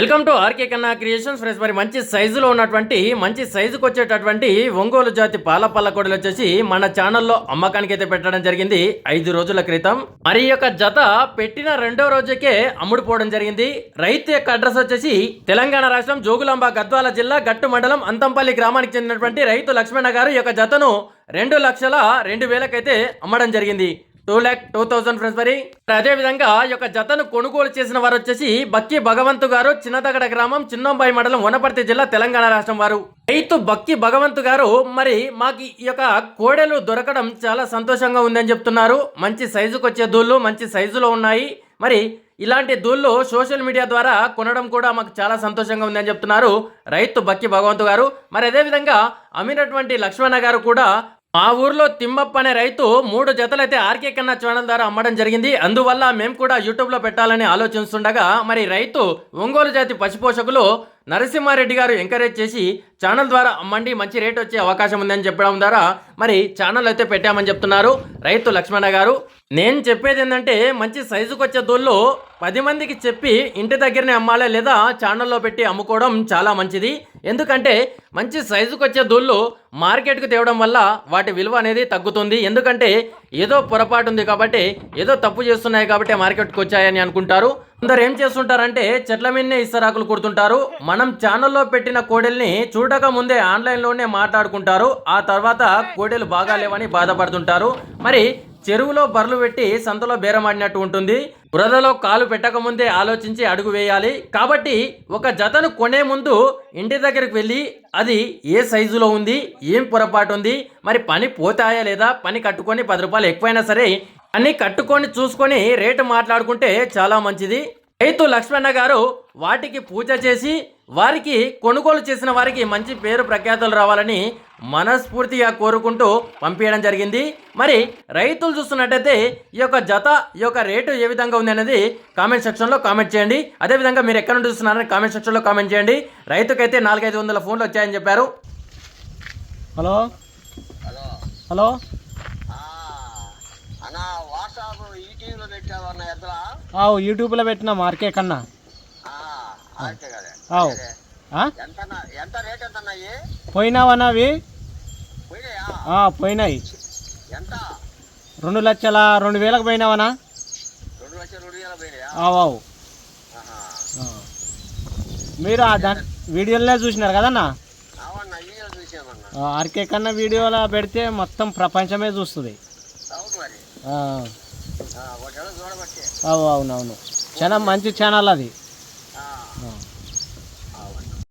Welcome to RK Kanna creations friends మరి మంచి సైజులో ఉన్నటువంటి మంచి సైజుకు వచ్చేటటువంటి ఒంగోలు జాతి పాల పల్లకొడలు వచ్చేసి మన ఛానల్లో అమ్మకానికి అయితే పెట్టడం జరిగింది. ఐదు రోజుల క్రితం. మరి యొక్క జత పెట్టిన రెండో రోజుకే అమ్ముడుపోవడం జరిగింది. రైతు యొక్క అడ్రస్ వచ్చేసి తెలంగాణ రాష్ట్రం జోగులాంబ గద్వాల జిల్లా గట్టు మండలం అంతంపల్లి గ్రామానికి చెందినటువంటి రైతు లక్ష్మణ గారు యొక్క జతను రెండు లక్షల రెండు వేలకైతే అమ్మడం జరిగింది. Two lakh two thousand friends మరి. అదే విధంగా ఈ యొక్క జతను కొనుగోలు చేసిన వారు వచ్చేసి బక్కి భగవంతు గారు చిన్నదగడ గ్రామం చిన్నంబాయి మండలం వనపర్తి జిల్లా తెలంగాణ రాష్ట్రం వారు. రైతు బక్కి భగవంతు గారు మరి మాకు ఈ యొక్క కోడెలు దొరకడం చాలా సంతోషంగా ఉందని చెప్తున్నారు. మంచి సైజుకు వచ్చే దూళ్ళు మంచి సైజులో ఉన్నాయి. మరి ఇలాంటి దూళ్ళు సోషల్ మీడియా ద్వారా కొనడం కూడా మాకు చాలా సంతోషంగా ఉందని చెప్తున్నారు రైతు బక్కి భగవంతు గారు. మరి అదేవిధంగా అమ్మినటువంటి లక్ష్మణ గారు కూడా మా ఊర్లో తిమ్మప్ప అనే రైతు మూడు జతలైతే ఆర్కే కన్నా ఛానల్ ద్వారా అమ్మడం జరిగింది. అందువల్ల మేము కూడా యూట్యూబ్లో పెట్టాలని ఆలోచిస్తుండగా మరి రైతు ఒంగోలు జాతి పశుపోషకులు నరసింహారెడ్డి గారు ఎంకరేజ్ చేసి ఛానల్ ద్వారా అమ్మండి మంచి రేట్ వచ్చే అవకాశం ఉందని చెప్పడం ద్వారా మరి ఛానల్ అయితే పెట్టామని చెప్తున్నారు రైతు లక్ష్మణ గారు. నేను చెప్పేది ఏంటంటే మంచి సైజుకు వచ్చే దూళ్ళు పది మందికి చెప్పి ఇంటి దగ్గరనే అమ్మాలి లేదా ఛానల్లో పెట్టి అమ్ముకోవడం చాలా మంచిది. ఎందుకంటే మంచి సైజుకు వచ్చే దూళ్ళు మార్కెట్కు తేవడం వల్ల వాటి విలువ అనేది తగ్గుతుంది. ఎందుకంటే ఏదో పొరపాటు ఉంది కాబట్టి ఏదో తప్పు చేస్తున్నాయి కాబట్టి మార్కెట్కి వచ్చాయని అనుకుంటారు. అందరు ఏం చేస్తుంటారంటే చెట్ల మీదనే ఇస్తరాకులు కుడుతుంటారు. మనం ఛానల్లో పెట్టిన కోడెల్ని చూడక ముందే ఆన్లైన్లోనే మాట్లాడుకుంటారు. ఆ తర్వాత కోడెలు బాగా లేవని బాధపడుతుంటారు. మరి చెరువులో బర్రెలు పెట్టి సంతలో బేరమాడినట్టు ఉంటుంది. బురదలో కాలు పెట్టకముందే ఆలోచించి అడుగు వేయాలి. కాబట్టి ఒక జతను కొనే ముందు ఇంటి దగ్గరికి వెళ్ళి అది ఏ సైజులో ఉంది ఏం పొరపాటు ఉంది మరి పని పోతాయా లేదా పని కట్టుకొని పది రూపాయలు ఎక్కువైనా సరే అన్ని కట్టుకొని చూసుకొని రేటు మాట్లాడుకుంటే చాలా మంచిది. రైతు లక్ష్మణ గారు వాటికి పూజ చేసి వారికి కొనుగోలు చేసిన వారికి మంచి పేరు ప్రఖ్యాతులు రావాలని మనస్ఫూర్తిగా కోరుకుంటూ పంపించడం జరిగింది. మరి రైతులు చూస్తున్నట్టయితే ఈ యొక్క జత ఈ యొక్క రేటు ఏ విధంగా ఉంది అనేది కామెంట్ సెక్షన్లో కామెంట్ చేయండి. అదేవిధంగా మీరు ఎక్కడ నుండి చూస్తున్నారని కామెంట్ సెక్షన్లో కామెంట్ చేయండి. రైతుకైతే నాలుగైదు వందల ఫోన్లు వచ్చాయని చెప్పారు. హలో? హలో. ఆవు యూట్యూబ్లో పెట్టిన మార్కే కన్నా. ఆవు. పోయినావన్నా అవి పోయినాయా? రెండు లక్షల రెండు వేలకు పోయినావనా. ఆ. మీరు వీడియోలనే చూసినారు కదన్నా ఆర్కే కన్నా వీడియోలో పెడితే మొత్తం ప్రపంచమే చూస్తుంది. అవునవును. చాలా మంచి ఛానల్ అది